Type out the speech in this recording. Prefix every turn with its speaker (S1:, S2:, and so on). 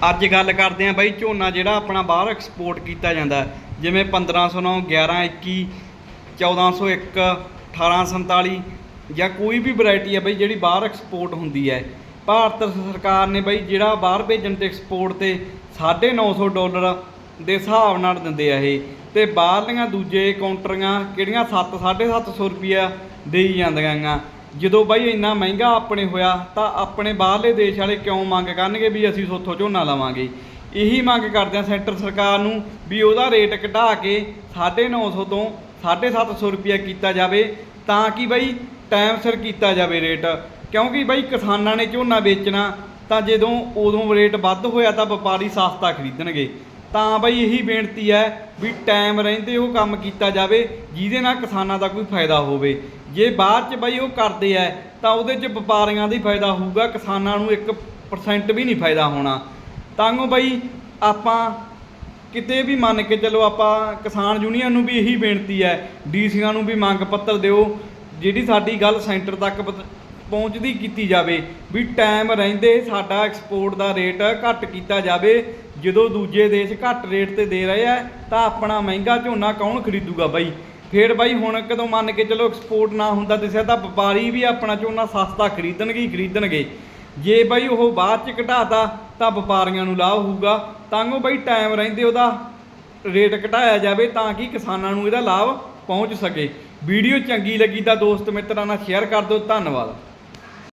S1: ਅੱਜ ਗੱਲ ਕਰਦੇ ਆਂ ਬਾਈ ਝੋਨਾ ਜਿਹੜਾ ਆਪਣਾ ਬਾਹਰ ਐਕਸਪੋਰਟ ਕੀਤਾ ਜਾਂਦਾ ਹੈ, ਜਿਵੇਂ 1509 1121 1401 1847 ਜਾਂ ਕੋਈ ਵੀ ਵੈਰਾਈਟੀ ਹੈ ਬਾਈ ਜਿਹੜੀ ਬਾਹਰ ਐਕਸਪੋਰਟ ਹੁੰਦੀ ਹੈ। ਭਾਰਤ ਸਰਕਾਰ ਨੇ ਬਾਈ ਜਿਹੜਾ ਬਾਹਰ ਭੇਜਣ ਤੇ ਐਕਸਪੋਰਟ ਤੇ 950 ਡਾਲਰ ਦੇ ਹਿਸਾਬ ਨਾਲ ਦਿੰਦੇ ਆ ਇਹ। ਤੇ ਬਾਹਰਲੀਆਂ ਦੂਜੇ ਕਾਊਂਟਰੀਆਂ ਕਿਹੜੀਆਂ 7 750 ਰੁਪਿਆ ਦੇਈ ਜਾਂਦੀਆਂ ਗਾ। ਜਦੋਂ ਬਾਈ ਇੰਨਾ ਮਹਿੰਗਾ ਆਪਣੇ ਹੋਇਆ, ਤਾਂ ਆਪਣੇ ਬਾਹਰਲੇ ਦੇਸ਼ ਵਾਲੇ ਕਿਉਂ ਮੰਗ ਕਰਨਗੇ ਵੀ ਅਸੀਂ ਸੋਥੋਂ ਝੋਨਾ ਲਵਾਂਗੇ? ਇਹੀ ਮੰਗ ਕਰਦੇ ਆ ਸੈਂਟਰ ਸਰਕਾਰ ਨੂੰ ਵੀ ਉਹਦਾ ਰੇਟ ਘਟਾ ਕੇ 950 ਤੋਂ 750 ਰੁਪਿਆ ਕੀਤਾ ਜਾਵੇ, ਤਾਂ ਕਿ ਬਾਈ ਟਾਈਮ ਸਿਰ ਕੀਤਾ ਜਾਵੇ ਰੇਟ। ਕਿਉਂਕਿ ਬਾਈ ਕਿਸਾਨਾਂ ਨੇ ਝੋਨਾ ਵੇਚਣਾ, ਤਾਂ ਜਦੋਂ ਉਦੋਂ ਰੇਟ ਵੱਧ ਹੋਇਆ ਤਾਂ ਵਪਾਰੀ ਸਸਤਾ ਖਰੀਦਣਗੇ। ਤਾਂ ਬਈ ਇਹੀ ਬੇਨਤੀ ਹੈ ਵੀ ਟਾਈਮ ਰਹਿੰਦੇ ਉਹ ਕੰਮ ਕੀਤਾ ਜਾਵੇ, ਜਿਹਦੇ ਨਾਲ ਕਿਸਾਨਾਂ ਦਾ ਕੋਈ ਫਾਇਦਾ ਹੋਵੇ। ਜੇ ਬਾਅਦ ਚ ਬਾਈ ਉਹ ਕਰਦੇ ਐ ਤਾਂ ਉਹਦੇ ਚ ਵਪਾਰੀਆਂ ਦਾ ਹੀ ਫਾਇਦਾ ਹੋਊਗਾ, ਕਿਸਾਨਾਂ ਨੂੰ 1% ਵੀ ਨਹੀਂ ਫਾਇਦਾ ਹੋਣਾ। ਤਾਂ ਉਹ ਬਾਈ ਆਪਾਂ ਕਿਤੇ ਵੀ ਮੰਨ ਕੇ ਚੱਲੋ ਆਪਾਂ ਕਿਸਾਨ ਯੂਨੀਅਨ ਨੂੰ ਵੀ ਇਹੀ ਬੇਨਤੀ ਹੈ, ਡੀਸੀਆਂ ਨੂੰ ਵੀ ਮੰਗ ਪੱਤਰ ਦਿਓ, ਜਿਹੜੀ ਸਾਡੀ ਗੱਲ ਸੈਂਟਰ ਤੱਕ ਪਹੁੰਚਦੀ ਕੀਤੀ ਜਾਵੇ, ਵੀ ਟਾਈਮ ਰਹਿੰਦੇ ਸਾਡਾ ਐਕਸਪੋਰਟ ਦਾ ਰੇਟ ਘੱਟ ਕੀਤਾ ਜਾਵੇ ਜਦੋਂ ਦੂਜੇ ਦੇਸ਼ ਘੱਟ ਰੇਟ ਤੇ ਦੇ ਰਹੇ ਆ, ਤਾਂ ਆਪਣਾ ਮਹਿੰਗਾ ਝੋਨਾ ਕੌਣ ਖਰੀਦੂਗਾ ਬਾਈ? ਫੇਰ ਬਾਈ ਹੁਣ ਕਦੋਂ ਮੰਨ ਕੇ ਚਲੋ ਐਕਸਪੋਰਟ ਨਾ ਹੁੰਦਾ ਦਿਸਿਆ ਤਾਂ ਵਪਾਰੀ ਵੀ ਆਪਣਾ ਝੋਨਾ ਸਸਤਾ ਖਰੀਦਣਗੇ ਹੀ ਖਰੀਦਣਗੇ। ਜੇ ਬਾਈ ਉਹ ਬਾਅਦ ਚ ਘਟਾਤਾ, ਤਾਂ ਵਪਾਰੀਆਂ ਨੂੰ ਲਾਭ ਹੋਊਗਾ। ਤਾਂ ਉਹ ਬਾਈ ਟਾਈਮ ਰਹਿੰਦੇ ਉਹਦਾ ਰੇਟ ਘਟਾਇਆ ਜਾਵੇ ਤਾਂ ਕਿ ਕਿਸਾਨਾਂ ਨੂੰ ਇਹਦਾ ਲਾਭ ਪਹੁੰਚ ਸਕੇ। ਵੀਡੀਓ ਚੰਗੀ ਲੱਗੀ ਤਾਂ ਦੋਸਤ ਮਿੱਤਰਾਂ ਨਾਲ ਸ਼ੇਅਰ ਕਰ ਦਿਓ। ਧੰਨਵਾਦ।